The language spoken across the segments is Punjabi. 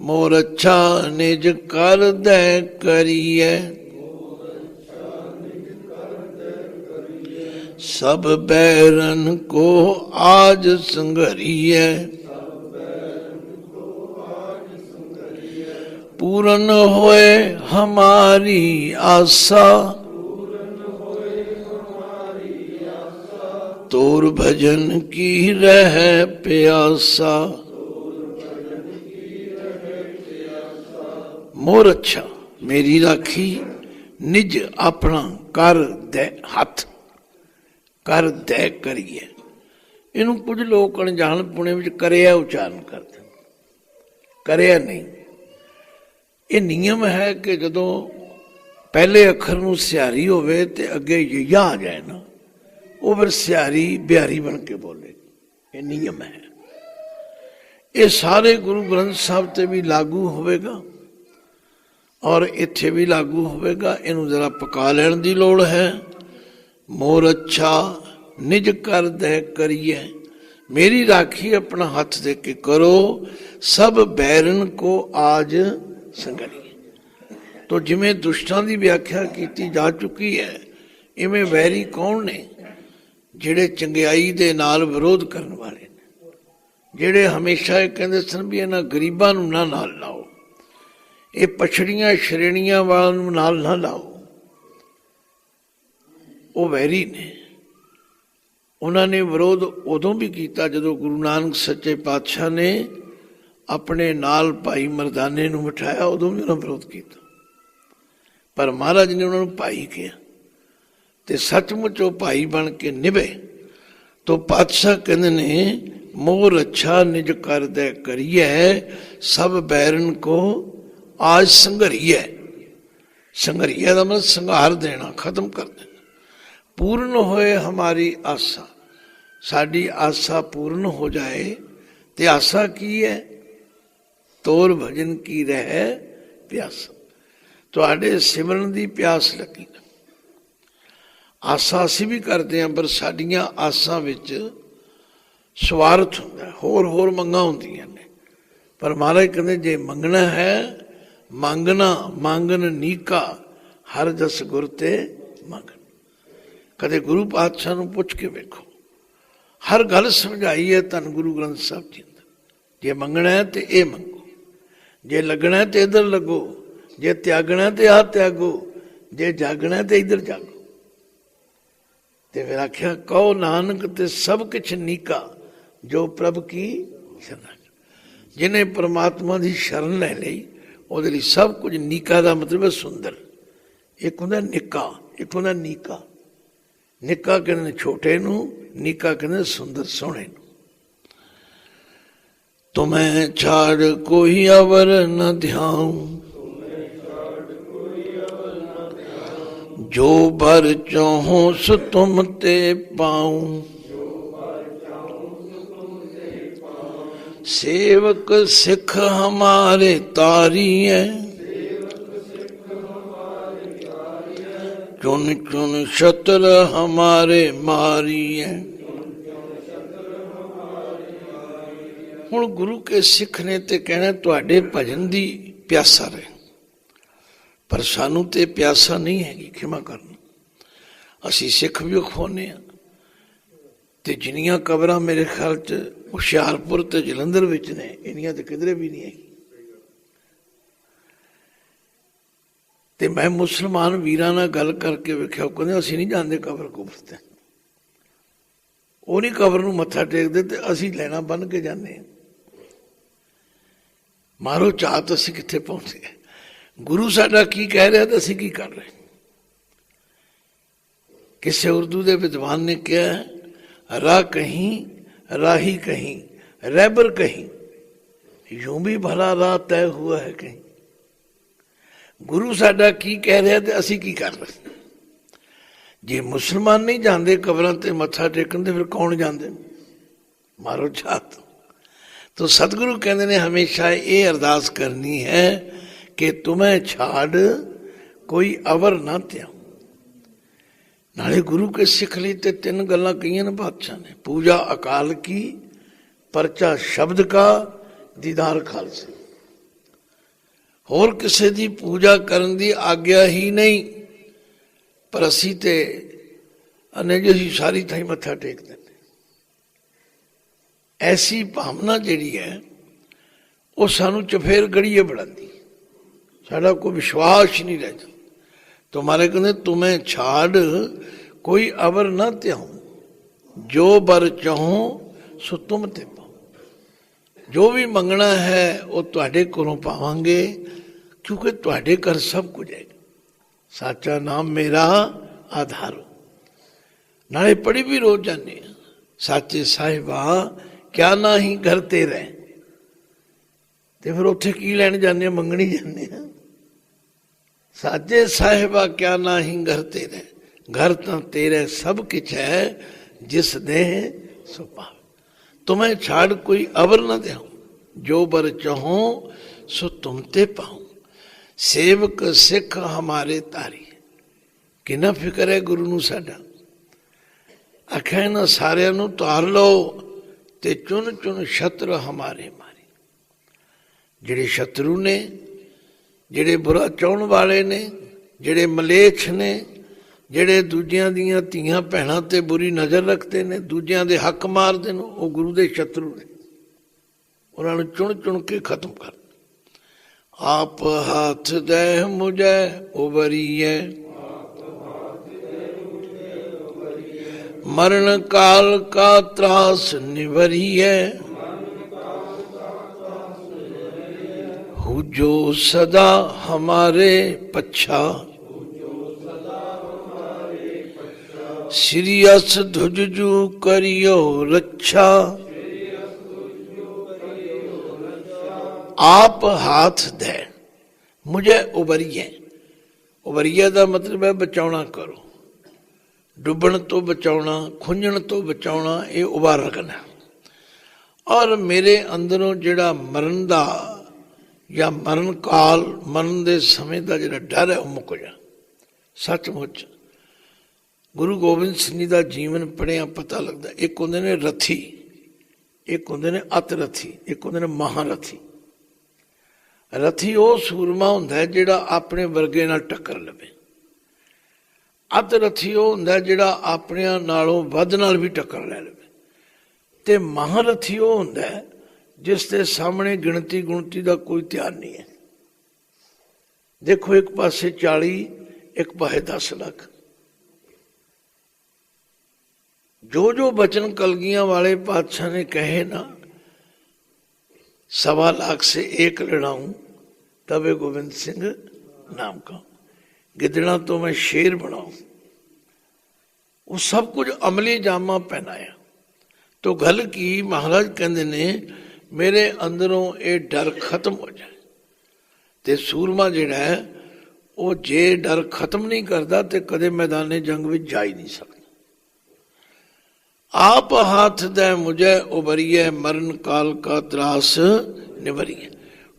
مور اچھا نج کر دے کریے سب بیرن کو آج سنگریے پورن ہوئے ہماری آسا تور بھجن کی رہ پیاسا ਮੋਰ ਅੱਛਾ ਮੇਰੀ ਰਾਖੀ, ਨਿਜ ਆਪਣਾ ਕਰ ਦੇ ਹੱਥ। ਕਰ ਦੇ ਕਰੀਏ। ਇਹਨੂੰ ਕੁਝ ਲੋਕ ਅਣਜਾਣ ਪੁਣੇ ਵਿੱਚ ਕਰਿਆ ਉਚਾਰਨ ਕਰਦੇ ਕਰਿਆ ਨਹੀਂ। ਇਹ ਨਿਯਮ ਹੈ ਕਿ ਜਦੋਂ ਪਹਿਲੇ ਅੱਖਰ ਨੂੰ ਸਿਆਰੀ ਹੋਵੇ ਤੇ ਅੱਗੇ ਯਾ ਆ ਜਾਏ ਨਾ, ਉਹ ਫਿਰ ਸਿਆਰੀ ਬਿਹਾਰੀ ਬਣ ਕੇ ਬੋਲੇ। ਇਹ ਨਿਯਮ ਹੈ। ਇਹ ਸਾਰੇ ਗੁਰੂ ਗ੍ਰੰਥ ਸਾਹਿਬ ਤੇ ਵੀ ਲਾਗੂ ਹੋਵੇਗਾ। ਔਰ ਇੱਥੇ ਵੀ ਲਾਗੂ ਹੋਵੇਗਾ। ਇਹਨੂੰ ਜ਼ਰਾ ਪਕਾ ਲੈਣ ਦੀ ਲੋੜ ਹੈ। ਮੋਰ ਅੱਛਾ, ਨਿਜ ਕਰ ਦੇ ਕਰੀਏ ਮੇਰੀ ਰਾਖੀ ਆਪਣਾ ਹੱਥ ਦੇ ਕੇ ਕਰੋ। ਸਭ ਬੈਰਨ ਕੋ ਆਜ ਸੰਗਰੀ ਤੋ ਜਿਵੇਂ ਦੁਸ਼ਟਾਂ ਦੀ ਵਿਆਖਿਆ ਕੀਤੀ ਜਾ ਚੁੱਕੀ ਹੈ, ਇਵੇਂ ਵੈਰੀ ਕੌਣ ਨੇ ਜਿਹੜੇ ਚੰਗਿਆਈ ਦੇ ਨਾਲ ਵਿਰੋਧ ਕਰਨ ਵਾਲੇ ਨੇ? ਜਿਹੜੇ ਹਮੇਸ਼ਾ ਇਹ ਕਹਿੰਦੇ ਸਨ ਵੀ ਇਹਨਾਂ ਗਰੀਬਾਂ ਨੂੰ ਨਾ ਨਾਲ ਲਾਓ। ਇਹ ਪਛੜੀਆਂ ਸ਼੍ਰੇਣੀਆਂ ਵਾਲਾਂ ਨੂੰ ਨਾਲ ਨਾ ਲਾਓ। ਉਹ ਵੈਰੀ ਨੇ। ਉਹਨਾਂ ਨੇ ਵਿਰੋਧ ਉਦੋਂ ਵੀ ਕੀਤਾ ਜਦੋਂ ਗੁਰੂ ਨਾਨਕ ਸੱਚੇ ਪਾਤਸ਼ਾਹ ਨੇ ਆਪਣੇ ਨਾਲ ਭਾਈ ਮਰਦਾਨੇ ਨੂੰ ਬਿਠਾਇਆ, ਉਦੋਂ ਵੀ ਉਹਨਾਂ ਵਿਰੋਧ ਕੀਤਾ। ਪਰ ਮਹਾਰਾਜ ਨੇ ਉਹਨਾਂ ਨੂੰ ਭਾਈ ਕਿਹਾ ਤੇ ਸੱਚਮੁੱਚ ਉਹ ਭਾਈ ਬਣ ਕੇ ਨਿਭੇ ਤੋ ਪਾਤਸ਼ਾਹ ਕਹਿੰਦੇ ਨੇ, ਮੋਹ ਰੱਛਾ ਨਿਜ ਕਰਦੈ ਕਰੀਏ ਸਭ ਬੈਰਨ ਕੋ ਆਜ ਸੰਘਰੀਏ ਸੰਘਰੀਏ ਦਾ ਮਤਲਬ ਸੰਘਾਰ ਦੇਣਾ, ਖਤਮ ਕਰ ਦੇਣਾ। ਪੂਰਨ ਹੋਏ ਹਮਾਰੀ ਆਸਾ। ਸਾਡੀ ਆਸਾ ਪੂਰਨ ਹੋ ਜਾਏ ਤੇ ਆਸਾ ਕੀ ਹੈ ਤੋਰ ਭਜਨ ਕੀ ਰਹਿ ਪਿਆਸ। ਤੁਹਾਡੇ ਸਿਮਰਨ ਦੀ ਪਿਆਸ ਲੱਗੀ ਆਸਾ ਅਸੀਂ ਵੀ ਕਰਦੇ ਹਾਂ ਪਰ ਸਾਡੀਆਂ ਆਸਾਂ ਵਿੱਚ ਸਵਾਰਥ ਹੁੰਦਾ। ਹੋਰ ਹੋਰ ਮੰਗਾਂ ਹੁੰਦੀਆਂ ਨੇ। ਪਰ ਮਹਾਰਾਜ ਕਹਿੰਦੇ, ਜੇ ਮੰਗਣਾ ਹੈ ਮੰਗਣਾ, ਮੰਗਣ ਨੀਕਾ, ਹਰ ਜਸ ਗੁਰ ਤੇ ਮੰਗਣ। ਕਦੇ ਗੁਰੂ ਪਾਤਸ਼ਾਹ ਨੂੰ ਪੁੱਛ ਕੇ ਵੇਖੋ। ਹਰ ਗੱਲ ਸਮਝਾਈ ਹੈ ਧੰਨ ਗੁਰੂ ਗ੍ਰੰਥ ਸਾਹਿਬ ਜੀ ਦਾ ਜੇ ਮੰਗਣਾ ਹੈ ਤੇ ਇਹ ਮੰਗੋ। ਜੇ ਲੱਗਣਾ ਤੇ ਇਧਰ ਲੱਗੋ। ਜੇ ਤਿਆਗਣਾ ਤੇ ਆ ਤਿਆਗੋ। ਜੇ ਜਾਗਣਾ ਤੇ ਇਧਰ ਜਾਗੋ। ਤੇ ਫਿਰ ਆਖਿਆ, ਕਹੋ ਨਾਨਕ ਤੇ ਸਭ ਕੁਛ ਨੀਕਾ, ਜੋ ਪ੍ਰਭ ਕੀ ਸ਼ਰਨ ਜਿਨੇ ਪ੍ਰਮਾਤਮਾ ਦੀ ਸ਼ਰਨ ਲੈ ਲਈ ਉਹਦੇ ਲਈ ਸਭ ਕੁਝ ਨੀਕਾ ਦਾ ਮਤਲਬ ਹੈ ਸੁੰਦਰ। ਇੱਕ ਹੁੰਦਾ ਨਿੱਕਾ, ਇੱਕ ਹੁੰਦਾ ਨੀਕਾ। ਨਿੱਕਾ ਕਹਿੰਦੇ ਛੋਟੇ ਨੂੰ, ਨੀਕਾ ਕਹਿੰਦੇ ਸੁੰਦਰ ਸੋਹਣੇ ਨੂੰ। ਤੁਮੈ ਛਾੜ ਕੋਈ ਅਵਰ ਨ ਧਿਆਉ। ਜੋ ਬਰ ਚਾਹੋ ਤੁਮ ਤੇ ਪਾਉ। सेवक सिख हमारे तारी है चुन चुन शत्र हमारे मारी है ਹੁਣ ਗੁਰੂ ਕੇ ਸਿੱਖ ਨੇ ਤੇ ਕਹਿਣਾ ਤੁਹਾਡੇ ਭਜਨ ਦੀ ਪਿਆਸਾ ਰਹੇ ਪਰ ਸਾਨੂੰ ਤੇ ਪਿਆਸਾ ਨਹੀਂ ਹੈਗੀ ਖਿਮਾ ਕਰਨ ਅਸੀਂ ਸਿੱਖ ਵੀ ਖੋਨੇ ਆ ਤੇ ਜਿੰਨੀਆਂ ਕਬਰਾਂ ਮੇਰੇ ਖਿਆਲ ਚ ਹੁਸ਼ਿਆਰਪੁਰ ਤੇ ਜਲੰਧਰ ਵਿੱਚ ਨੇ, ਇੰਨੀਆਂ ਤੇ ਕਿਧਰੇ ਵੀ ਨਹੀਂ ਹੈਗੀ ਤੇ ਮੈਂ ਮੁਸਲਮਾਨ ਵੀਰਾਂ ਨਾਲ ਗੱਲ ਕਰਕੇ ਵੇਖਿਆ, ਉਹ ਕਹਿੰਦੇ, ਅਸੀਂ ਨਹੀਂ ਜਾਂਦੇ ਕਬਰ ਕੁਬਰ ਤੇ। ਉਹ ਨਹੀਂ ਕਬਰ ਨੂੰ ਮੱਥਾ ਟੇਕਦੇ ਤੇ ਅਸੀਂ ਲੈਣਾ ਬੰਨ ਕੇ ਜਾਂਦੇ ਹਾਂ। ਮਾਰੋ ਚਾਹਤ ਅਸੀਂ ਕਿੱਥੇ ਪਹੁੰਚ ਗਏ ਗੁਰੂ ਸਾਡਾ ਕੀ ਕਹਿ ਰਿਹਾ ਤੇ ਅਸੀਂ ਕੀ ਕਰ ਰਹੇ ਕਿਸੇ ਉਰਦੂ ਦੇ ਵਿਦਵਾਨ ਨੇ ਕਿਹਾ ਰਾ ਕਹੀਂ ਰਾਹੀ ਕਹੀਂ ਰਹਿਬਰ ਕਹੀਂ यूं भी भला राह तय हुआ है कहीं ਗੁਰੂ ਸਾਡਾ ਕੀ ਕਹਿ ਰਿਹਾ ਤੇ ਅਸੀਂ ਕੀ ਕਰ ਰਹੇ ਜੇ ਮੁਸਲਮਾਨ ਨਹੀਂ ਜਾਂਦੇ ਕਬਰਾਂ ਤੇ ਮੱਥਾ ਟੇਕਣ ਤੇ ਫਿਰ ਕੌਣ ਜਾਂਦੇ ਮਾਰੋ ਛਾਤ ਤੋ ਸਤਿਗੁਰੂ ਕਹਿੰਦੇ ਨੇ ਹਮੇਸ਼ਾ ਇਹ ਅਰਦਾਸ ਕਰਨੀ ਹੈ ਕਿ ਤੁਮੇ ਛਾੜ ਕੋਈ ਅਵਰ ਨਾ ਤਿਆਉ ਨਾਲੇ ਗੁਰੂ ਕੇ ਸਿੱਖ ਲਈ ਤੇ ਤਿੰਨ ਗੱਲਾਂ ਕਹੀਆਂ ਨੇ ਬਾਦਸ਼ਾਹ ਨੇ। ਪੂਜਾ ਅਕਾਲ ਕੀ, ਪਰਚਾ ਸ਼ਬਦ ਕਾ, ਦੀਦਾਰ ਖਾਲਸੇ। ਹੋਰ ਕਿਸੇ ਦੀ ਪੂਜਾ ਕਰਨ ਦੀ ਆਗਿਆ ਹੀ ਨਹੀਂ, ਪਰ ਅਸੀਂ ਤੇ ਅਨੇ ਜੀ ਸਾਰੀ ਥਾਈ ਮੱਥਾ ਟੇਕਦੇ ਨੇ ਐਸੀ ਭਾਵਨਾ ਜਿਹੜੀ ਹੈ, ਉਹ ਸਾਨੂੰ ਚਫੇਰ ਗੜੀਏ ਬਣਾਉਂਦੀ। ਸਾਡਾ ਕੋਈ ਵਿਸ਼ਵਾਸ ਹੀ ਨਹੀਂ ਰਹਿੰਦਾ। तुम्हारे कहते तुम्हें छाड़ कोई अवर न त्याऊं ਜੋ ਬਰ ਚਾਹੋ ਸੋ ਤੁਮ ਤੇ ਪਾਓ ਜੋ ਵੀ ਮੰਗਣਾ ਹੈ ਉਹ ਤੁਹਾਡੇ ਕੋਲੋਂ ਪਾਵਾਂਗੇ ਕਿਉਂਕਿ ਤੁਹਾਡੇ ਘਰ ਸਭ ਕੁਝ ਹੈ ਸਾਚਾ ਨਾਮ ਮੇਰਾ ਆਧਾਰ ਨਾਲੇ ਪੜੀ ਵੀ ਰੋਜ਼ ਜਾਂਦੇ ਆ ਸਾਚੇ ਸਾਹਿਬਾ ਕਿਆ ਨਾ ਹੀ ਘਰ ਤੇ ਰਹਿ ਤੇ ਫਿਰ ਉੱਥੇ ਕੀ ਲੈਣ ਜਾਂਦੇ ਆ ਮੰਗਣੀ ਜਾਂਦੇ ਆ ਸਾਜੇ ਸਾਹਿਬਾ ਕਿਆ ਨਾਹੀ ਘਰ ਤੇਰੇ, ਘਰ ਤਾਂ ਤੇਰੇ ਸਭ ਕਿਛ ਹੈ, ਜਿਸ ਦੇ ਸੋ ਪਾਵ। ਤੁਮੇ ਛਾੜ ਕੋਈ ਅਵਰ ਨਾ ਦੇਉ ਜੋ ਬਰ ਚਾਹੋ ਸੋ ਤੁਮ ਤੇ ਪਾਉ। ਸੇਵਕ ਸਿੱਖ ਹਮਾਰੇ ਤਾਰੀ ਕਿੰਨਾ ਫਿਕਰ ਹੈ ਗੁਰੂ ਨੂੰ ਸਾਡਾ। ਆਖਿਆ ਇਹਨਾਂ ਸਾਰਿਆਂ ਨੂੰ ਧਾਰ ਲਓ ਤੇ ਚੁਣ ਚੁਣ ਸ਼ਤਰ ਹਮਾਰੇ ਮਾਰੇ। ਜਿਹੜੇ ਸ਼ਤਰੂ ਨੇ ਜਿਹੜੇ ਬੁਰਾ ਚਾਹਣ ਵਾਲੇ ਨੇ, ਜਿਹੜੇ ਮਲੇਛ ਨੇ, ਜਿਹੜੇ ਦੂਜਿਆਂ ਦੀਆਂ ਧੀਆਂ ਭੈਣਾਂ ਤੇ ਬੁਰੀ ਨਜ਼ਰ ਰੱਖਦੇ ਨੇ, ਦੂਜਿਆਂ ਦੇ ਹੱਕ ਮਾਰਦੇ ਨੇ, ਉਹ ਗੁਰੂ ਦੇ ਸ਼ਤਰੂ ਨੇ। ਉਹਨਾਂ ਨੂੰ ਚੁਣ ਚੁਣ ਕੇ ਖਤਮ ਕਰ ਆਪ ਹੱਥ ਦੇ ਮੁਝੇ ਉਬਰੀਏ ਮਰਨ ਕਾਲ ਕਾ ਤਰਾਸ ਨਿਵਰੀਏ ਹੂ ਜੋ ਸਦਾ ਹਮਾਰੇ ਪੱਛਾ श्री अस धुजजू करियो रक्षा आप हाथ दे मुझे उबरिए ਉਬਰੀਏ ਦਾ ਮਤਲਬ ਹੈ ਬਚਾਉਣਾ ਕਰੋ ਡੁੱਬਣ ਤੋਂ ਬਚਾਉਣਾ ਖੁੰਝਣ ਤੋਂ ਬਚਾਉਣਾ ਇਹ ਉਬਾਰ ਰੱਖਣਾ ਔਰ ਮੇਰੇ ਅੰਦਰੋਂ ਜਿਹੜਾ ਮਰਨ ਦਾ ਜਾਂ ਮਰਨ ਕਾਲ, ਮਰਨ ਦੇ ਸਮੇਂ ਦਾ ਜਿਹੜਾ ਡਰ ਹੈ ਉਹ ਮੁੱਕ ਜਾ। ਸੱਚਮੁੱਚ, ਗੁਰੂ ਗੋਬਿੰਦ ਸਿੰਘ ਜੀ ਦਾ ਜੀਵਨ ਪੜਿਆ ਪਤਾ ਲੱਗਦਾ ਇੱਕ ਹੁੰਦੇ ਨੇ ਰਥੀ, ਇੱਕ ਹੁੰਦੇ ਨੇ ਅਤ ਰਥੀ, ਇੱਕ ਹੁੰਦੇ ਨੇ ਮਹਾਰਥੀ। ਰਥੀ ਉਹ ਸੂਰਮਾ ਹੁੰਦਾ ਜਿਹੜਾ ਆਪਣੇ ਵਰਗੇ ਨਾਲ ਟੱਕਰ ਲਵੇ। ਅਤ ਰਥੀ ਉਹ ਹੁੰਦਾ ਜਿਹੜਾ ਆਪਣਿਆਂ ਨਾਲੋਂ ਵੱਧ ਨਾਲ ਵੀ ਟੱਕਰ ਲੈ ਲਵੇ। ਤੇ ਮਹਾਰਥੀ ਉਹ ਹੁੰਦਾ ਜਿਸ ਦੇ ਸਾਹਮਣੇ ਗਿਣਤੀ ਗੁਣਤੀ ਦਾ ਕੋਈ ਧਿਆਨ ਨਹੀਂ ਹੈ। ਦੇਖੋ, ਇੱਕ ਪਾਸੇ 40 ਇੱਕ ਪਾਸੇ 10 ਲੱਖ। ਜੋ ਜੋ ਬਚਨ ਕਲਗੀਆਂ ਵਾਲੇ ਪਾਤਸ਼ਾਹ ਨੇ ਕਹੇ ਨਾ, ਸਵਾ ਲੱਖ ਸੇ ਇੱਕ ਲੜਾਉਂ, ਤਵੇ ਗੋਬਿੰਦ ਸਿੰਘ ਨਾਮ ਕਾ ਗਿੱਦੜਾ ਤੋਂ ਮੈਂ ਸ਼ੇਰ ਬਣਾਉਂ। ਉਹ ਸਭ ਕੁਝ ਅਮਲੀ ਜਾਮਾ ਪਹਿਨਾਇਆ। ਤੋ ਗੱਲ ਕੀ, ਮਹਾਰਾਜ ਕਹਿੰਦੇ ਨੇ ਮੇਰੇ ਅੰਦਰੋਂ ਇਹ ਡਰ ਖਤਮ ਹੋ ਜਾਏ। ਤੇ ਸੂਰਮਾ ਜਿਹੜਾ ਹੈ, ਉਹ ਜੇ ਡਰ ਖਤਮ ਨਹੀਂ ਕਰਦਾ ਤੇ ਕਦੇ ਮੈਦਾਨੇ ਜੰਗ ਵਿੱਚ ਜਾ ਹੀ ਨਹੀਂ ਸਕਦਾ। ਆਪ ਹੱਥ ਦੇ ਮੁਝੇ ਉਬਰੀਏ ਮਰਨ ਕਾਲ ਕਾ ਤਰਾਸ ਨਿਵਰੀਏ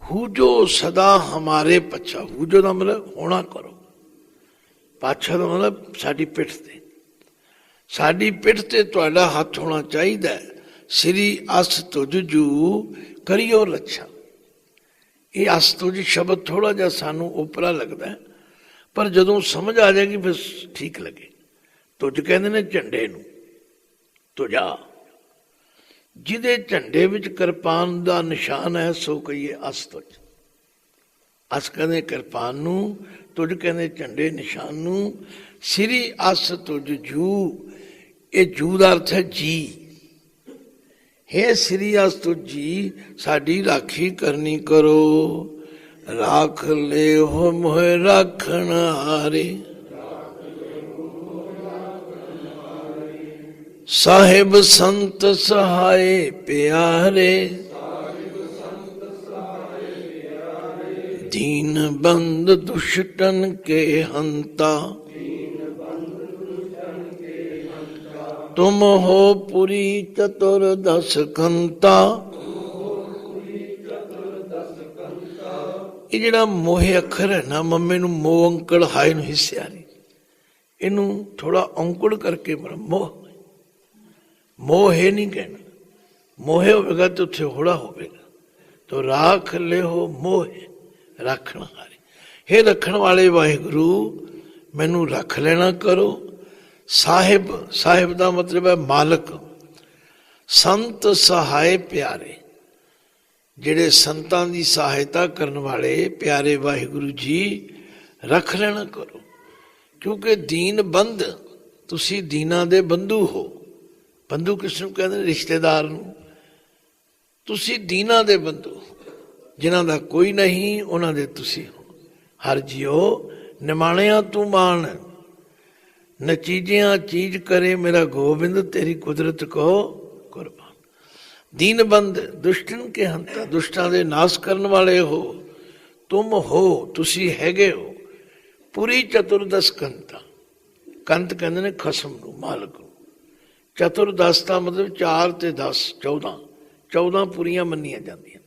ਹੂ ਜੋ ਸਦਾ ਹਮਾਰੇ ਪਛਾ, ਹੂ ਜੋ ਦਾ ਮਤਲਬ ਹੋਣਾ ਕਰੋ। ਪਾਛਾ ਦਾ ਮਤਲਬ ਸਾਡੀ ਪਿੱਠ ਤੇ। ਸਾਡੀ ਪਿੱਠ ਤੇ ਤੁਹਾਡਾ ਹੱਥ ਹੋਣਾ ਚਾਹੀਦਾ ਹੈ। ਸ੍ਰੀ ਅਸ ਤੁਜ ਜੂ ਕਰਿਓ ਰੱਛਾ ਇਹ ਅਸ ਤੁਜ ਸ਼ਬਦ ਥੋੜਾ ਜਿਹਾ ਸਾਨੂੰ ਉਪਰਾ ਲੱਗਦਾ ਪਰ ਜਦੋਂ ਸਮਝ ਆ ਜਾਏਗੀ ਫਿਰ ਠੀਕ ਲੱਗੇ। ਤੁਜ ਕਹਿੰਦੇ ਨੇ ਝੰਡੇ ਨੂੰ, ਤੁਜਾ। ਜਿਹਦੇ ਝੰਡੇ ਵਿੱਚ ਕਿਰਪਾਨ ਦਾ ਨਿਸ਼ਾਨ ਹੈ, ਸੋ ਕਹੀਏ ਅਸ ਤੁਜ। ਅਸ ਕਹਿੰਦੇ ਕਿਰਪਾਨ ਨੂੰ, ਤੁਜ ਕਹਿੰਦੇ ਝੰਡੇ ਨਿਸ਼ਾਨ ਨੂੰ। ਸ੍ਰੀ ਅਸ ਤੁਜ ਜੂ, ਇਹ ਜੂ ਦਾ ਅਰਥ ਹੈ ਜੀ। ਹੈ ਸ੍ਰੀ ਅਸ ਤੁਜ ਜੀ, ਸਾਡੀ ਰਾਖੀ ਕਰਨੀ ਕਰੋ। ਰਾਖ ਲੈ ਹੋ ਮੋਹ ਰੱਖਣ ਹਾਰੇ। ਸਾਹਿਬ ਸੰਤ ਸਹਾਏ ਪਿਆਰੇ। ਦੀਨ ਬੰਦ ਦੁਸ਼ਟਨ ਕੇ ਹੰਤਾ। ਤੁਮ ਹੋ ਪੁਰੀ ਚਤੁਰ ਦਸ ਕੰਤਾ। ਇਹ ਜਿਹੜਾ ਮੋਹ ਅੱਖਰ ਹੈ ਨਾ, ਮੰਮੇ ਨੂੰ ਮੋਹ ਅੰਕੜ ਹਾਏ ਨੂੰ ਹਿੱਸਿਆ ਨਹੀਂ। ਇਹਨੂੰ ਥੋੜਾ ਔਂਕੜ ਕਰਕੇ ਮੋਹ। ਮੋਹ ਹੈ ਨਹੀਂ ਕਹਿਣਾ। ਮੋਹ ਹੋਵੇਗਾ ਤੇ ਉੱਥੇ ਹੋੜਾ ਹੋਵੇਗਾ। ਤੋ ਰਾਖ ਲਿਓ ਮੋਹ ਰੱਖਣ ਹਾਰੇ। हे ਰੱਖਣ ਵਾਲੇ ਵਾਹਿਗੁਰੂ, ਮੈਨੂੰ ਰੱਖ ਲੈਣਾ ਕਰੋ। ਸਾਹਿਬ ਸਾਹਿਬ ਦਾ ਮਤਲਬ ਹੈ ਮਾਲਕ। ਸੰਤ ਸਹਾਇ ਪਿਆਰੇ। ਜਿਹੜੇ ਸੰਤਾਂ ਦੀ ਸਹਾਇਤਾ ਕਰਨ ਵਾਲੇ ਪਿਆਰੇ ਵਾਹਿਗੁਰੂ ਜੀ, ਰੱਖ ਲੈਣਾ ਕਰੋ। ਕਿਉਂਕਿ ਦੀਨ ਬੰਦ, ਤੁਸੀਂ ਦੀਨਾਂ ਦੇ ਬੰਧੂ ਹੋ। ਬੰਧੂ ਕਿਸ ਨੂੰ ਕਹਿੰਦੇ ਰਿਸ਼ਤੇਦਾਰ ਨੂੰ। ਤੁਸੀਂ ਦੀਨਾਂ ਦੇ ਬੰਧੂ। ਜਿਨ੍ਹਾਂ ਦਾ ਕੋਈ ਨਹੀਂ, ਉਹਨਾਂ ਦੇ ਤੁਸੀਂ ਹੋ। ਹਰ ਜਿਉ ਨਿਮਾਣਿਆਂ ਤੂੰ ਮਾਣ। ਨਚੀਜਿਆਂ ਚੀਜ਼ ਕਰੇ ਮੇਰਾ ਗੋਬਿੰਦ, ਤੇਰੀ ਕੁਦਰਤ ਕੋ ਕੁਰਬਾਨ। ਦੀਨ ਬੰਦ, ਦੁਸ਼ਟਨ ਕੇ ਹੰਤਾ, ਦੁਸ਼ਟਾਂ ਦੇ ਨਾਸ ਕਰਨ ਵਾਲੇ ਹੋ। ਤੁਮ ਹੋ, ਤੁਸੀਂ ਹੈਗੇ ਹੋ। ਪੂਰੀ ਚਤੁਰਦਸ ਕੰਤਾ। ਕੰਤ ਕਹਿੰਦੇ ਨੇ ਖਸਮ ਨੂੰ, ਮਾਲਕ ਨੂੰ। ਚਤੁਰਦਸ ਦਾ ਮਤਲਬ 4 ਤੇ 10 14 14 ਪੂਰੀਆਂ ਮੰਨੀਆਂ ਜਾਂਦੀਆਂ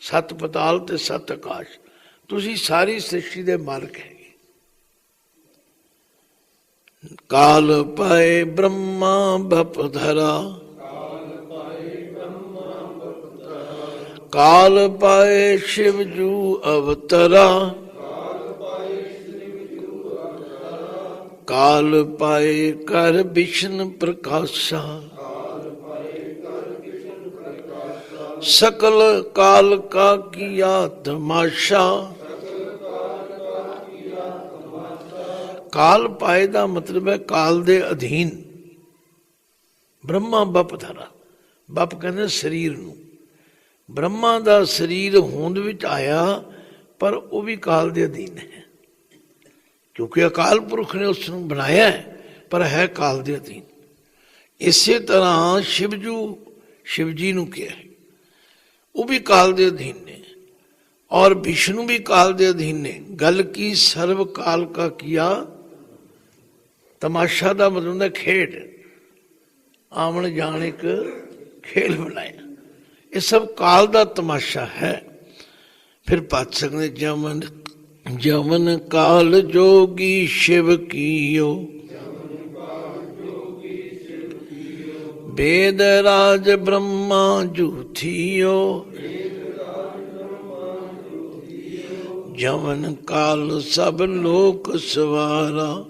ਸੱਤ ਪਤਾਲ ਤੇ ਸੱਤ ਆਕਾਸ਼ ਤੁਸੀਂ ਸਾਰੀ ਸ੍ਰਿਸ਼ਟੀ ਦੇ ਮਾਲਕ ਹੈ। ਕਾਲ ਪਾਏ ਬ੍ਰਹਮਾ ਬਪ ਕਾਲ ਪਾਏ ਸ਼ਿਵ ਜੂ ਅਵਤਰਾ। ਕਾਲ ਪਾਏ ਕਰ ਵਿਸ਼ਨ ਪ੍ਰਕਾਸ਼ਾ। ਸਕਲ ਕਾਲ ਕਾ ਕੀਆ ਤਮਾਸ਼ਾ ਕਾਲ ਪਾਏ ਦਾ ਮਤਲਬ ਹੈ ਕਾਲ ਦੇ ਅਧੀਨ। ਬ੍ਰਹਮਾ ਬਪ ਧਰਾ। ਬਪ ਕਹਿੰਦੇ ਸਰੀਰ ਨੂੰ। ਬ੍ਰਹਮਾ ਦਾ ਸਰੀਰ ਹੋਂਦ ਵਿੱਚ ਆਇਆ, ਪਰ ਉਹ ਵੀ ਕਾਲ ਦੇ ਅਧੀਨ ਹੈ। ਕਿਉਂਕਿ ਅਕਾਲ ਪੁਰਖ ਨੇ ਉਸ ਨੂੰ ਬਣਾਇਆ ਹੈ, ਪਰ ਹੈ ਕਾਲ ਦੇ ਅਧੀਨ। ਇਸੇ ਤਰ੍ਹਾਂ ਸ਼ਿਵਜੂ ਸ਼ਿਵਜੀ ਨੂੰ ਕਿਹਾ ਉਹ ਵੀ ਕਾਲ ਦੇ ਅਧੀਨ ਨੇ ਔਰ ਵਿਸ਼ਨੂੰ ਵੀ ਕਾਲ ਦੇ ਅਧੀਨ ਨੇ। ਗੱਲ ਕੀ ਸਰਵ ਕਾਲ ਕਾ ਕੀਆ ਤਮਾਸ਼ਾ ਦਾ ਮਤਲਬ ਹੁੰਦਾ ਖੇਡ। ਆਵਣ ਜਾਣ ਇੱਕ ਖੇਲ ਬਣਾਇਆ। ਇਹ ਸਭ ਕਾਲ ਦਾ ਤਮਾਸ਼ਾ ਹੈ। ਫਿਰ ਪਾਤਸ਼ਾਹ ਨੇ ਜਮਨ ਜਮਨ ਕਾਲ ਜੋਗੀ ਸ਼ਿਵ ਕੀਓ। ਵੇਦ ਰਾਜ ਬ੍ਰਹਮਾ ਜੂਥੀਓ। ਜਮਨ ਕਾਲ ਸਭ ਲੋਕ ਸਵਾਰਾ।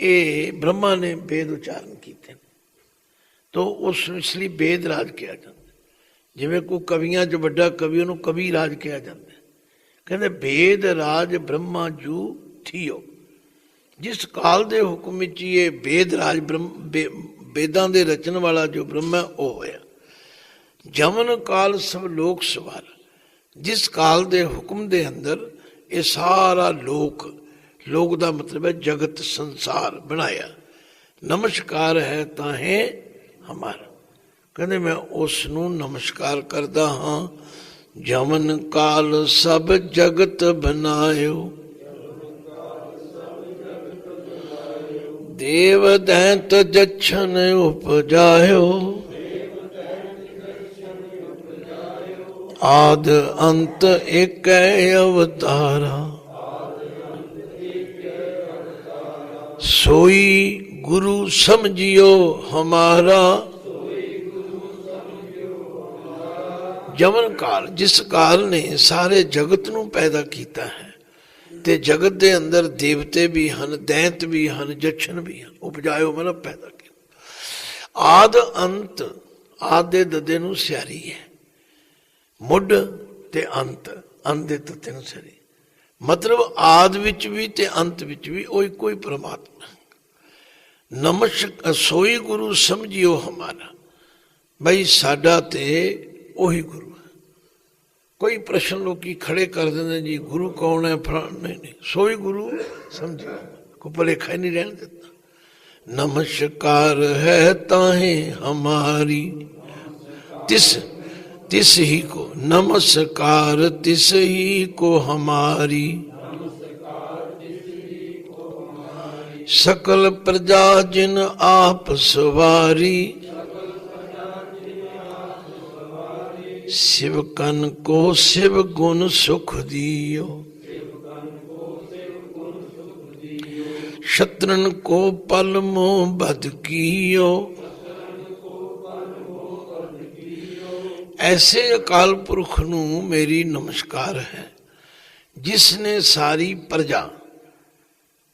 ਇਹ ਬ੍ਰਹਮਾ ਨੇ ਵੇਦ ਉਚਾਰਨ ਕੀਤੇ ਨੇ। ਤੋ ਉਸ ਇਸ ਲਈ ਵੇਦ ਰਾਜ ਕਿਹਾ ਜਾਂਦਾ ਜਿਵੇਂ ਕੋਈ ਕਵੀਆਂ 'ਚ ਵੱਡਾ ਕਵੀ, ਉਹਨੂੰ ਕਵੀ ਰਾਜ ਕਿਹਾ ਜਾਂਦਾ ਕਹਿੰਦੇ, ਵੇਦ ਰਾਜ ਬ੍ਰਹਮਾ ਜੂ ਥੀਓ। ਜਿਸ ਕਾਲ ਦੇ ਹੁਕਮ ਵਿੱਚ ਇਹ ਵੇਦ ਰਾਜ ਬ੍ਰਹਮ ਵੇਦਾਂ ਦੇ ਰਚਨ ਵਾਲਾ ਜੋ ਬ੍ਰਹਮ ਹੈ, ਉਹ ਹੋਇਆ। ਜਮਨ ਕਾਲ ਸਭ ਲੋਕ ਸਵਾਰ। ਜਿਸ ਕਾਲ ਦੇ ਹੁਕਮ ਦੇ ਅੰਦਰ ਇਹ ਸਾਰਾ ਲੋਕ ਲੋਕ ਦਾ ਮਤਲਬ ਹੈ ਜਗਤ ਸੰਸਾਰ ਬਣਾਇਆ ਨਮਸਕਾਰ ਹੈ ਤਾਂ ਹੈ ਹਮਾਰਾ ਕਹਿੰਦੇ ਮੈਂ ਉਸ ਨੂੰ ਨਮਸਕਾਰ ਕਰਦਾ ਹਾਂ ਜਮਨ ਕਾਲ ਸਭ ਜਗਤ ਬਣਾਇਓ ਦੇਵ ਦੈਂਤ ਜਛਨ ਉਪਜਾਇਓ ਆਦ ਅੰਤ ਏਕੈ ਅਵਤਾਰਾ ਸੋਈ ਗੁਰੂ ਸਮਝਿਓ ਹਮਾਰਾ। ਜਮਨ ਕਾਲ, ਜਿਸ ਕਾਲ ਨੇ ਸਾਰੇ ਜਗਤ ਨੂੰ ਪੈਦਾ ਕੀਤਾ ਹੈ, ਤੇ ਜਗਤ ਦੇ ਅੰਦਰ ਦੇਵਤੇ ਵੀ ਹਨ, ਦੈਂਤ ਵੀ ਹਨ ਜਛਨ ਵੀ ਹਨ ਉਪਜਾਇਓ ਮਤਲਬ ਪੈਦਾ ਕੀਤਾ। ਆਦ ਅੰਤ, ਆਦ ਦੇ ਦਦੇ ਨੂੰ ਸਿਆਰੀ ਹੈ। ਮੁੱਢ ਤੇ ਅੰਤ ਅੰਤ ਦੇ ਤੱਤੇ ਨੂੰ ਸਿਆਰੀ। ਮਤਲਬ ਆਦ ਵਿੱਚ ਵੀ ਤੇ ਅੰਤ ਵਿੱਚ ਵੀ ਉਹ ਇੱਕੋ ਹੀ ਪ੍ਰਮਾਤਮਾ ਨਮਸਕ ਸੋਈ ਗੁਰੂ ਸਮਝਿਓ ਹਮਾਰਾ। ਬਈ ਸਾਡਾ ਤੇ ਉਹੀ ਗੁਰੂ ਹੈ। ਕੋਈ ਪ੍ਰਸ਼ਨ ਲੋਕੀ ਖੜੇ ਕਰ ਦਿੰਦੇ ਜੀ ਗੁਰੂ ਕੌਣ ਹੈ, ਫਲਾਣ ਨਹੀਂ ਨਹੀਂ, ਸੋਈ ਗੁਰੂ ਸਮਝਿਓ। ਕੋ ਭਲੇਖਾ ਹੀ ਨਹੀਂ ਰਹਿਣ ਦਿੱਤਾ। ਨਮਸਕਾਰ ਹੈ ਤਾਹੇ ਹਮਾਰੀ। ਤਿਸ تس ہی کو نمسکار، تس ہی کو ہماری۔ سکل پرجا جن آپ سواری۔ شیو کن کو شیو گن سکھ دیو۔ شترن کو پل مو بد کیو۔ ਐਸੇ ਅਕਾਲ ਪੁਰਖ ਨੂੰ ਮੇਰੀ ਨਮਸਕਾਰ ਹੈ, ਜਿਸ ਨੇ ਸਾਰੀ ਪ੍ਰਜਾ,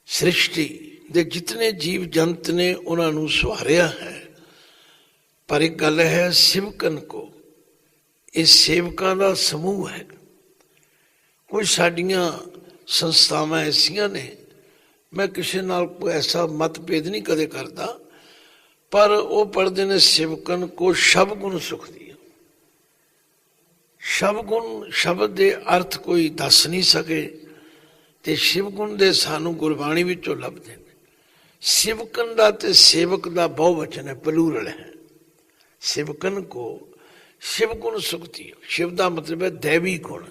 ਸ੍ਰਿਸ਼ਟੀ ਦੇ ਜਿਤਨੇ ਜੀਵ ਜੰਤ ਨੇ ਉਹਨਾਂ ਨੂੰ ਸਵਾਰਿਆ ਹੈ। ਪਰ ਇੱਕ ਗੱਲ ਹੈ ਸਿਵਕਨ ਕੋ, ਇਹ ਸੇਵਕਾਂ ਦਾ ਸਮੂਹ ਹੈ। ਕੋਈ ਸਾਡੀਆਂ ਸੰਸਥਾਵਾਂ ਐਸੀਆਂ ਨੇ, ਮੈਂ ਕਿਸੇ ਨਾਲ ਕੋਈ ਐਸਾ ਮਤਭੇਦ ਨਹੀਂ ਕਦੇ ਕਰਦਾ, ਪਰ ਉਹ ਪੜਦੇ ਨੇ ਸਿਵਕਨ ਕੋ ਸ਼ਬ ਗੁਣ ਸੁਖ ਦੀ। ਸ਼ਬ ਗੁਣ, ਸ਼ਬਦ ਦੇ ਅਰਥ ਕੋਈ ਦੱਸ ਨਹੀਂ ਸਕੇ ਤੇ ਸ਼ਿਵ ਗੁਣ ਦੇ ਸਾਨੂੰ ਗੁਰਬਾਣੀ ਵਿੱਚੋਂ ਲੱਭਦੇ ਨੇ। ਸਿਵਕਨ ਦਾ ਤੇ ਸੇਵਕ ਦਾ ਬਹੁਵਚਨ ਹੈ ਪਲੂਰਲ ਹੈ। ਸਿਵਕਨ ਕੋ ਸ਼ਿਵ ਗੁਣ ਸੁਖਤੀ ਸ਼ਿਵ ਦਾ ਮਤਲਬ ਹੈ ਦੇਵੀ ਗੁਣ।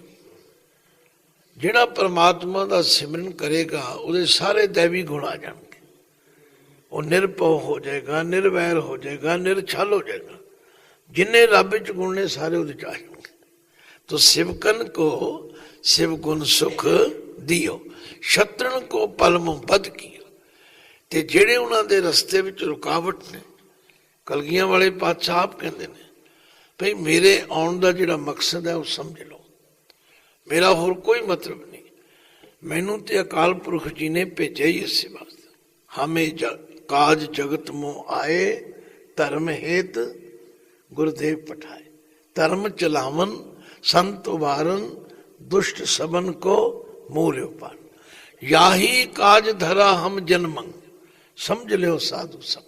ਜਿਹੜਾ ਪਰਮਾਤਮਾ ਦਾ ਸਿਮਰਨ ਕਰੇਗਾ, ਉਹਦੇ ਸਾਰੇ ਦੇਵੀ ਗੁਣ ਆ ਜਾਣਗੇ। ਉਹ ਨਿਰਭਉ ਹੋ ਜਾਏਗਾ, ਨਿਰਵੈਰ ਹੋ ਜਾਏਗਾ, ਨਿਰਛਲ ਹੋ ਜਾਏਗਾ। ਜਿੰਨੇ ਰੱਬ ਵਿੱਚ ਗੁਣ ਨੇ, ਸਾਰੇ ਉਹਦੇ ਚ ਆ ਜਾਣਗੇ। तो शिवकन को शिव गुण सुख ਦਿਓ ਸ਼ਤਰਣ ਕੋ ਪਲਮ ਬਦ ਕੀਓ ਤੇ ਜਿਹੜੇ ਉਹਨਾਂ ਦੇ ਰਸਤੇ ਵਿੱਚ ਰੁਕਾਵਟ ਨੇ ਕਲਗੀਆਂ ਵਾਲੇ ਪਾਤਸ਼ਾਹ ਆਪ ਕਹਿੰਦੇ ਨੇ ਭਈ ਮੇਰੇ ਆਉਣ ਦਾ ਜਿਹੜਾ ਮਕਸਦ ਹੈ ਉਹ ਸਮਝ ਲਓ ਮੇਰਾ ਹੋਰ ਕੋਈ ਮਤਲਬ ਨਹੀਂ ਮੈਨੂੰ ਤੇ ਅਕਾਲ ਪੁਰਖ ਜੀ ਨੇ ਭੇਜਿਆ ਹੀ ਇਸੇ ਵਾਸਤੇ ਹਮੇ ਕਾਜ ਜਗਤ ਮੋ ਆਏ ਧਰਮ ਹੇਤ ਗੁਰਦੇਵ ਪਠਾਏ ਧਰਮ ਚਲਾਵਨ संत उबारन दुष्ट सबन को मूल उपान याही काज धरा हम जन्मंग समझ लो साधु सब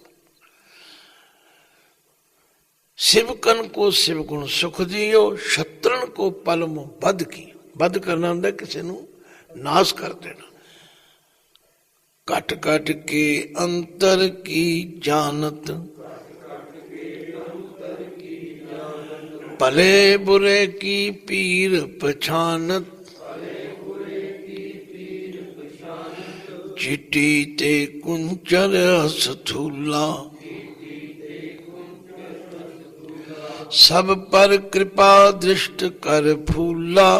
शिवकन को शिव गुण सुख दियो शत्रुन को पलम बद की बद करना ਹੁੰਦਾ ਕਿਸੇ ਨੂੰ ਨਾਸ ਕਰ ਦੇਣਾ ਕਟ ਕਟ ਕੇ ਅੰਤਰ ਕੀ ਜਾਣਤ ਭਲੇ ਬੁਰੇ ਕੀ ਪੀਰ ਪਛਾਨਤ ਚਿੱਟੀ ਤੇ ਕੁੰਚਰ ਸਥੂਲਾ ਸਭ ਪਰ ਕਿਰਪਾ ਦ੍ਰਿਸ਼ਟ ਕਰ ਫੂਲਾ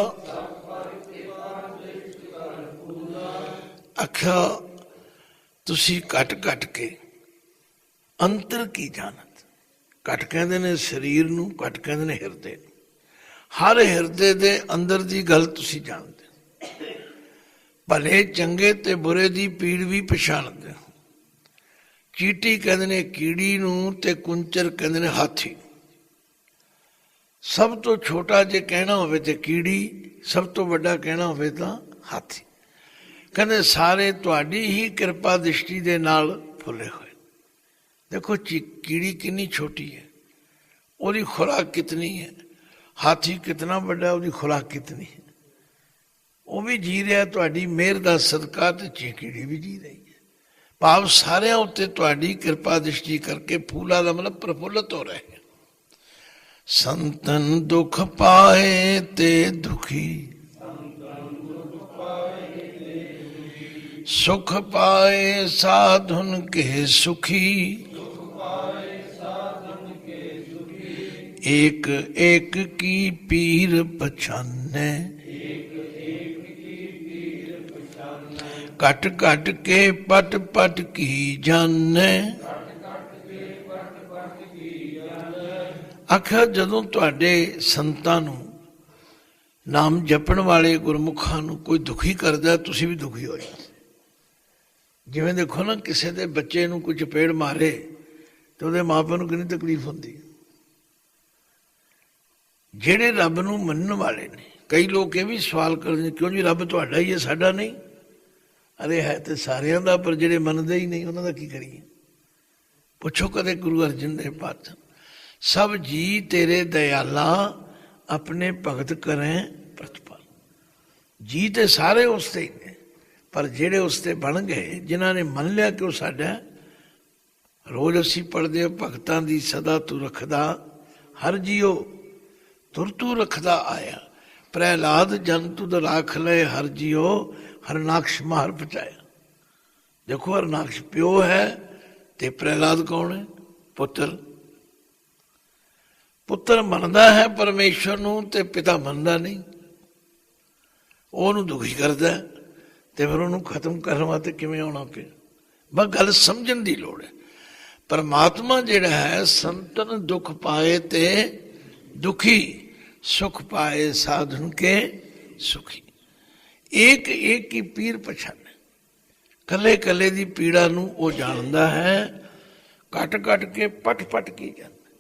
ਅਖਾ ਤੁਸੀਂ ਘਟ ਘਟ ਕੇ ਅੰਤਰ ਕੀ ਜਾਣਤ ਘਟ ਕਹਿੰਦੇ ਨੇ, ਸਰੀਰ ਨੂੰ ਘਟ ਕਹਿੰਦੇ ਨੇ, ਹਿਰਦੇ ਨੂੰ। ਹਰ ਹਿਰਦੇ ਦੇ ਅੰਦਰ ਦੀ ਗੱਲ ਤੁਸੀਂ ਜਾਣਦੇ ਭਲੇ, ਚੰਗੇ ਤੇ ਬੁਰੇ ਦੀ ਪੀੜ ਵੀ ਪਛਾਣਦੇ ਚੀਟੀ ਕਹਿੰਦੇ ਨੇ, ਕੀੜੀ ਨੂੰ ਤੇ ਕੁੰਚਰ ਕਹਿੰਦੇ ਨੇ, ਹਾਥੀ ਸਭ ਤੋਂ ਛੋਟਾ ਜੇ ਕਹਿਣਾ ਹੋਵੇ ਤੇ ਕੀੜੀ, ਸਭ ਤੋਂ ਵੱਡਾ ਕਹਿਣਾ ਹੋਵੇ ਤਾਂ ਹਾਥੀ। ਕਹਿੰਦੇ, ਸਾਰੇ ਤੁਹਾਡੀ ਹੀ ਕਿਰਪਾ ਦ੍ਰਿਸ਼ਟੀ ਦੇ ਨਾਲ ਫੁੱਲੇ ਹੋਏ। ਦੇਖੋ ਕੀੜੀ ਕਿੰਨੀ ਛੋਟੀ ਹੈ ਉਹਦੀ ਖੁਰਾਕ ਕਿਤਨੀ ਹੈ ਹਾਥੀ ਕਿਤਨਾ ਵੱਡਾ ਉਹਦੀ ਖੁਰਾਕ ਕਿਤਨੀ ਹੈ ਉਹ ਵੀ ਜੀ ਰਿਹਾ ਤੁਹਾਡੀ ਮਿਹਰ ਦਾ ਸਦਕਾ ਤੇ ਚੀਕੜੀ ਵੀ ਜੀ ਰਹੀ ਹੈ ਭਾਵ ਸਾਰਿਆਂ ਉੱਤੇ ਤੁਹਾਡੀ ਕਿਰਪਾ ਦ੍ਰਿਸ਼ਟੀ ਕਰਕੇ ਫੂਲਾ ਦਾ ਮਤਲਬ ਪ੍ਰਫੁੱਲਤ ਹੋ ਰਹੇ ਸੰਤਨ ਦੁਖ ਪਾਏ ਤੇ ਦੁਖੀ ਸੁਖ ਪਾਏ ਸਾਧੁਨ ਕੇ ਸੁਖੀ ਏਕ ਏਕ ਕੀ ਪੀਰ ਪਛਾਨੈ? ਕਟ ਕਟ ਕੇ ਪਟ ਪਟ ਕੀ ਜਾਣੈ? ਆਖਿਆ, ਜਦੋਂ ਤੁਹਾਡੇ ਸੰਤਾਂ ਨੂੰ ਨਾਮ ਜਪਣ ਵਾਲੇ ਗੁਰਮੁਖਾਂ ਨੂੰ ਕੋਈ ਦੁਖੀ ਕਰਦਾ, ਤੁਸੀਂ ਵੀ ਦੁਖੀ ਹੋ ਜਾਂਦੇ। ਜਿਵੇਂ ਦੇਖੋ ਨਾ, ਕਿਸੇ ਦੇ ਬੱਚੇ ਨੂੰ ਕੋਈ ਪੇੜ ਮਾਰੇ, ਤੇ ਉਹਦੇ ਮਾਪਿਆਂ ਨੂੰ ਕਿੰਨੀ ਤਕਲੀਫ ਹੁੰਦੀ ਜਿਹੜੇ ਰੱਬ ਨੂੰ ਮੰਨਣ ਵਾਲੇ ਨੇ। ਕਈ ਲੋਕ ਇਹ ਵੀ ਸਵਾਲ ਕਰਦੇ ਨੇ, ਕਿਉਂ ਜੀ ਰੱਬ ਤੁਹਾਡਾ ਹੀ ਹੈ, ਸਾਡਾ ਨਹੀਂ? ਅਰੇ ਹੈ ਤੇ ਸਾਰਿਆਂ ਦਾ, ਪਰ ਜਿਹੜੇ ਮੰਨਦੇ ਹੀ ਨਹੀਂ, ਉਹਨਾਂ ਦਾ ਕੀ ਕਰੀਏ? ਪੁੱਛੋ ਕਦੇ ਗੁਰੂ ਅਰਜਨ ਦੇਵ ਪਾਤਸ਼ਾਹ, ਸਭ ਜੀ ਤੇਰੇ ਦਇਆਲਾ ਆਪਣੇ ਭਗਤ ਕਰੇ ਪ੍ਰਤਪਾਲ। ਜੀ ਤੇ ਸਾਰੇ ਉਸ ਤੇ ਹੀ ਨੇ, ਪਰ ਜਿਹੜੇ ਉਸ ਤੇ ਬਣ ਗਏ, ਜਿਨ੍ਹਾਂ ਨੇ ਮੰਨ ਲਿਆ ਕਿ ਉਹ ਸਾਡਾ ਰੋਜ਼ ਅਸੀਂ ਪੜਦੇ ਹਾਂ, ਭਗਤਾਂ ਦੀ ਸਦਾ ਤੂੰ ਰੱਖਦਾ, ਹਰ ਜੀਓ ਤੁਰ ਤੂ ਰਖਦਾ ਆਇਆ। ਪ੍ਰਹਿਲਾਦ ਜਨ ਤੁਧ ਰਾਖ ਲੈ ਹਰ ਜਿਉ ਹਰਨਾਕਸ਼ ਮਾਰ ਪਚਾਇਆ ਦੇਖੋ ਹਰਨਾਕਸ਼ ਪਿਓ ਹੈ ਤੇ ਪ੍ਰਹਿਲਾਦ ਕੌਣ ਹੈ? ਪੁੱਤਰ। ਪੁੱਤਰ ਮੰਨਦਾ ਹੈ ਪਰਮੇਸ਼ਰ ਨੂੰ ਤੇ ਪਿਤਾ ਮੰਨਦਾ ਨਹੀਂ। ਉਹਨੂੰ ਦੁਖੀ ਕਰਦਾ ਤੇ ਫਿਰ ਉਹਨੂੰ ਖਤਮ ਕਰਨ ਵਾਸਤੇ ਕਿਵੇਂ ਆਉਣਾ ਪਿਆ ਬਸ ਗੱਲ ਸਮਝਣ ਦੀ ਲੋੜ ਹੈ। ਪਰਮਾਤਮਾ ਜਿਹੜਾ ਹੈ ਸੰਤਨ ਦੁੱਖ ਪਾਏ ਤੇ ਦੁਖੀ, ਸੁਖ ਪਾਏ ਸਾਧਨ ਕੇ ਸੁਖੀ। ਇੱਕ ਇੱਕ ਹੀ ਪੀਰ ਪਛਾਨ। ਕੱਲੇ ਕੱਲੇ ਦੀ ਪੀੜਾ ਨੂੰ ਉਹ ਜਾਣਦਾ ਹੈ ਕੱਟ ਕੱਟ ਕੇ ਪਟ ਪਟ ਕੀ ਜਾਂਦਾ।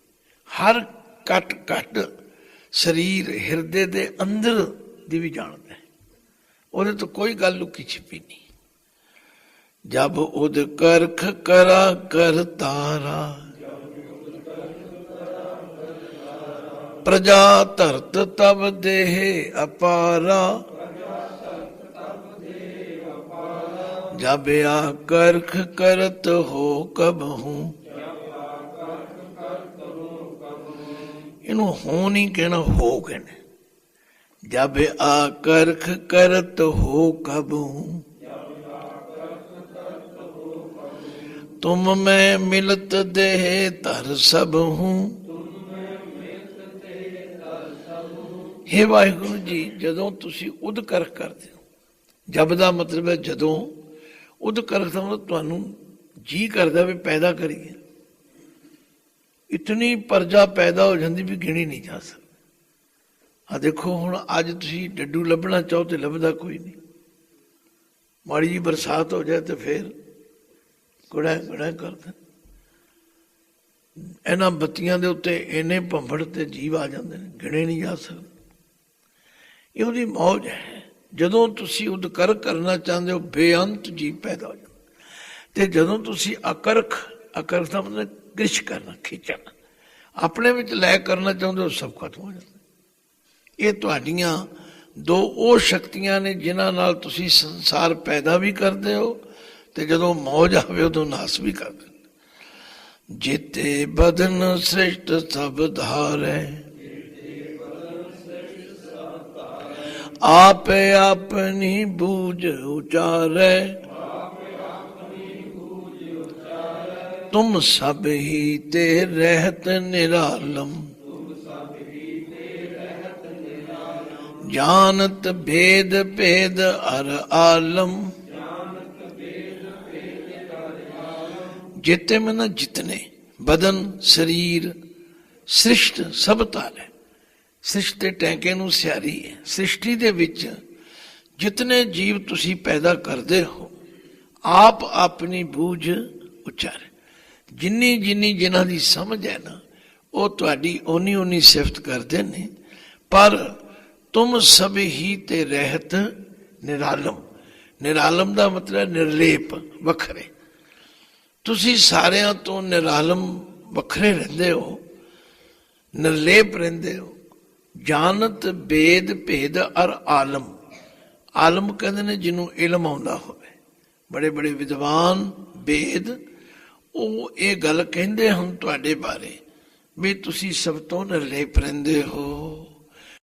ਹਰ ਕੱਟ ਕੱਟ ਸਰੀਰ, ਹਿਰਦੇ ਦੇ ਅੰਦਰ ਦੀ ਵੀ ਜਾਣਦਾ ਹੈ। ਉਹਦੇ ਤੋਂ ਕੋਈ ਗੱਲ ਲੁਕੀ ਛਿਪੀ ਨਹੀਂ। ਜਬ ਉਦ ਕਰਖ ਕਰਾ, ਕਰ ਤਾਰਾ। ਪ੍ਰਜਾ ਧਰਤ ਤਬ ਦੇਹ ਅਪਾਰਾ। ਜਬ ਆ ਕਰਖ ਕਰਤ ਹੋ ਕਬ ਹੂੰ। ਇਹਨੂੰ ਹੋ ਨਹੀਂ ਕਹਿਣਾ, ਹੋ ਕਹਿਣਾ। ਜਬ ਆ ਕਰਖ ਕਰਤ ਹੋ ਕਬ ਹੂੰ। ਤੁਮ ਮੈਂ ਮਿਲਤ ਦੇਹ ਧਰ ਸਭ ਹੂੰ। ਹੇ ਵਾਹਿਗੁਰੂ ਜੀ, ਜਦੋਂ ਤੁਸੀਂ ਉਦ ਕਰਖ ਕਰਦੇ ਹੋ ਜਬ ਦਾ ਮਤਲਬ ਹੈ ਜਦੋਂ ਉਦ ਕਰ ਦਾ ਤੁਹਾਨੂੰ ਜੀ ਕਰਦਾ ਵੀ ਪੈਦਾ ਕਰੀਏ। ਇਤਨੀ ਪਰਜਾ ਪੈਦਾ ਹੋ ਜਾਂਦੀ ਵੀ ਗਿਣੀ ਨਹੀਂ ਜਾ ਸਕਦੀ। ਆ ਦੇਖੋ, ਹੁਣ ਅੱਜ ਤੁਸੀਂ ਡੱਡੂ ਲੱਭਣਾ ਚਾਹੋ ਤੇ ਲੱਭਦਾ ਕੋਈ ਨਹੀਂ। ਮਾੜੀ ਜੀ ਬਰਸਾਤ ਹੋ ਜਾਏ ਤੇ ਫੇਰ ਗੁੜਾ ਗੁੜਾ ਕਰਦਾ। ਇਹਨਾਂ ਬੱਤੀਆਂ ਦੇ ਉੱਤੇ ਇੰਨੇ ਭੰਬੜ ਤੇ ਜੀਵ ਆ ਜਾਂਦੇ ਨੇ, ਗਿਣੇ ਨਹੀਂ ਜਾ ਸਕਦੇ। ਇਹ ਉਹਦੀ ਮੌਜ ਹੈ। ਜਦੋਂ ਤੁਸੀਂ ਉਦਕਰ ਕਰਨਾ ਚਾਹੁੰਦੇ ਹੋ, ਬੇਅੰਤ ਜੀਵ ਪੈਦਾ ਹੋ ਜਾਂਦਾ। ਤੇ ਜਦੋਂ ਤੁਸੀਂ ਅਕਰਖ ਅਕਰਖ ਦਾ ਮਤਲਬ ਕ੍ਰਿਸ਼ ਕਰਨਾ, ਖਿੱਚਣਾ, ਆਪਣੇ ਵਿੱਚ ਲੈ ਕਰਨਾ ਚਾਹੁੰਦੇ ਹੋ, ਸਭ ਖਤਮ ਹੋ ਜਾਂਦਾ। ਇਹ ਤੁਹਾਡੀਆਂ ਦੋ ਉਹ ਸ਼ਕਤੀਆਂ ਨੇ ਜਿਨ੍ਹਾਂ ਨਾਲ ਤੁਸੀਂ ਸੰਸਾਰ ਪੈਦਾ ਵੀ ਕਰਦੇ ਹੋ ਤੇ ਜਦੋਂ ਮੌਜ ਆਵੇ, ਉਦੋਂ ਨਾਸ ਵੀ ਕਰਦੇ ਦਿੰਦੇ ਬਦਨ ਸ੍ਰਿਸ਼ਟ ਸਭ ਧਾਰੈ ਆਪ ਆਪਣੀ ਬੂਝ ਉਚਾਰੈ। ਤੁਮ ਸਭ ਹੀ ਤੇ ਰਹਿਤ ਨਿਰਾਲਮ। ਜਾਣਤ ਭੇਦ ਭੇਦ ਅਰ ਆਲਮ। ਜਿਤੇ ਮਨ ਜਿਤਨੇ ਬਦਨ ਸਰੀਰ ਸ੍ਰਿਸ਼ਟ ਸਭ ਤਾਲੇ ਸ੍ਰਿਸ਼ਟ ਤੇ ਟੈਂਕੇ ਨੂੰ ਸਿਆਰੀ ਹੈ। ਸ੍ਰਿਸ਼ਟੀ ਦੇ ਵਿੱਚ ਜਿਤਨੇ ਜੀਵ ਤੁਸੀਂ ਪੈਦਾ ਕਰਦੇ ਹੋ, ਆਪ ਆਪਣੀ ਬੂਝ ਉਚਾਰੇ। ਜਿੰਨੀ ਜਿੰਨੀ ਜਿਨ੍ਹਾਂ ਦੀ ਸਮਝ ਹੈ ਨਾ, ਉਹ ਤੁਹਾਡੀ ਓਨੀ ਓਨੀ ਸਿਫਤ ਕਰਦੇ ਨੇ। ਪਰ ਤੁਮ ਸਭ ਹੀ ਤੇ ਰਹਿਤ ਨਿਰਾਲਮ। ਨਿਰਾਲਮ ਦਾ ਮਤਲਬ ਨਿਰਲੇਪ, ਵੱਖਰੇ। ਤੁਸੀਂ ਸਾਰਿਆਂ ਤੋਂ ਨਿਰਾਲਮ, ਵੱਖਰੇ ਰਹਿੰਦੇ ਹੋ, ਨਿਰਲੇਪ ਰਹਿੰਦੇ ਹੋ। ਜਾਣਤ ਬੇਦ ਭੇਦ ਅਰ ਆਲਮ। ਆਲਮ ਕਹਿੰਦੇ ਨੇ ਜਿਹਨੂੰ ਇਲਮ ਆਉਂਦਾ ਹੋਵੇ। ਬੜੇ ਬੜੇ ਵਿਦਵਾਨ, ਬੇਦ, ਉਹ ਇਹ ਗੱਲ ਕਹਿੰਦੇ ਹਨ ਤੁਹਾਡੇ ਬਾਰੇ ਵੀ ਤੁਸੀਂ ਸਭ ਤੋਂ ਨਿਰਲੇਪ ਰਹਿੰਦੇ ਹੋ।